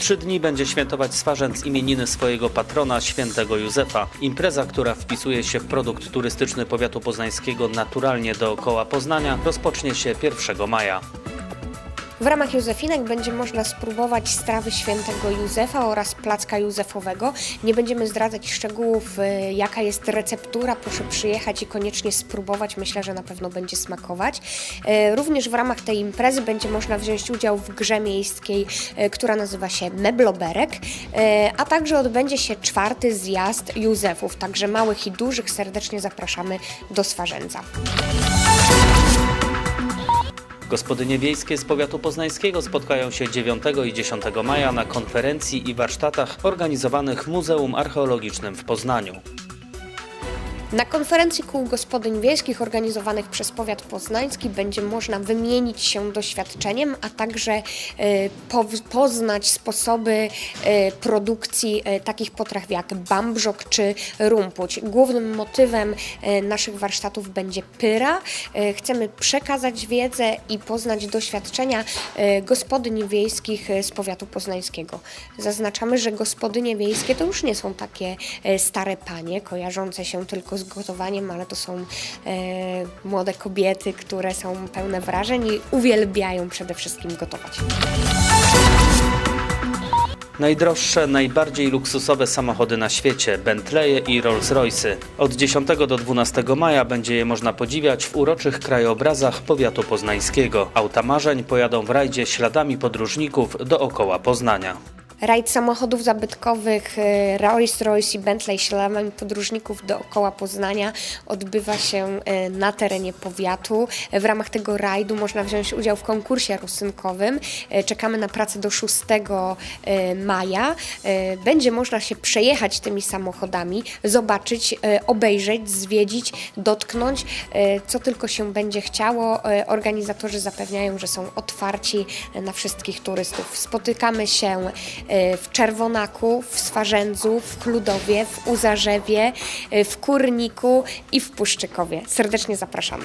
trzy dni będzie świętować Swarzędz imieniny swojego patrona, świętego Józefa. Impreza, która wpisuje się w produkt turystyczny powiatu poznańskiego naturalnie dookoła Poznania, rozpocznie się 1 maja. W ramach Józefinek będzie można spróbować strawy świętego Józefa oraz placka józefowego. Nie będziemy zdradzać szczegółów, y, jaka jest receptura. Proszę przyjechać i koniecznie spróbować. Myślę, że na pewno będzie smakować. Y, Również w ramach tej imprezy będzie można wziąć udział w grze miejskiej, y, która nazywa się Mebloberek, a także odbędzie się czwarty zjazd Józefów. Także małych i dużych serdecznie zapraszamy do Swarzędza. Gospodynie wiejskie z powiatu poznańskiego spotkają się 9 i 10 maja na konferencji i warsztatach organizowanych w Muzeum Archeologicznym w Poznaniu. Na konferencji kół gospodyń wiejskich organizowanych przez powiat poznański będzie można wymienić się doświadczeniem, a także e, po, poznać sposoby e, produkcji e, takich potraw jak bambrzok czy rumpuć. Głównym motywem naszych warsztatów będzie pyra. Chcemy przekazać wiedzę i poznać doświadczenia gospodyń wiejskich z powiatu poznańskiego. Zaznaczamy, że gospodynie wiejskie to już nie są takie stare panie, kojarzące się tylko z gotowaniem, ale to są e, młode kobiety, które są pełne wrażeń i uwielbiają przede wszystkim gotować. Najdroższe, najbardziej luksusowe samochody na świecie Bentleye i Rolls-Royce'y. Od 10 do 12 maja będzie je można podziwiać w uroczych krajobrazach powiatu poznańskiego. Auta marzeń pojadą w rajdzie śladami podróżników dookoła Poznania. Rajd samochodów zabytkowych e, Rolls-Royce i Bentley śladami podróżników dookoła Poznania odbywa się e, na terenie powiatu. W ramach tego rajdu można wziąć udział w konkursie rusynkowym. E, Czekamy na pracę do 6 e, maja. Będzie można się przejechać tymi samochodami, zobaczyć, obejrzeć, zwiedzić, dotknąć, co tylko się będzie chciało. Organizatorzy zapewniają, że są otwarci na wszystkich turystów. Spotykamy się w Czerwonaku, w Swarzędzu, w Chludowie, w Uzarzewie, e, w Kurniku i w Puszczykowie. Serdecznie zapraszamy.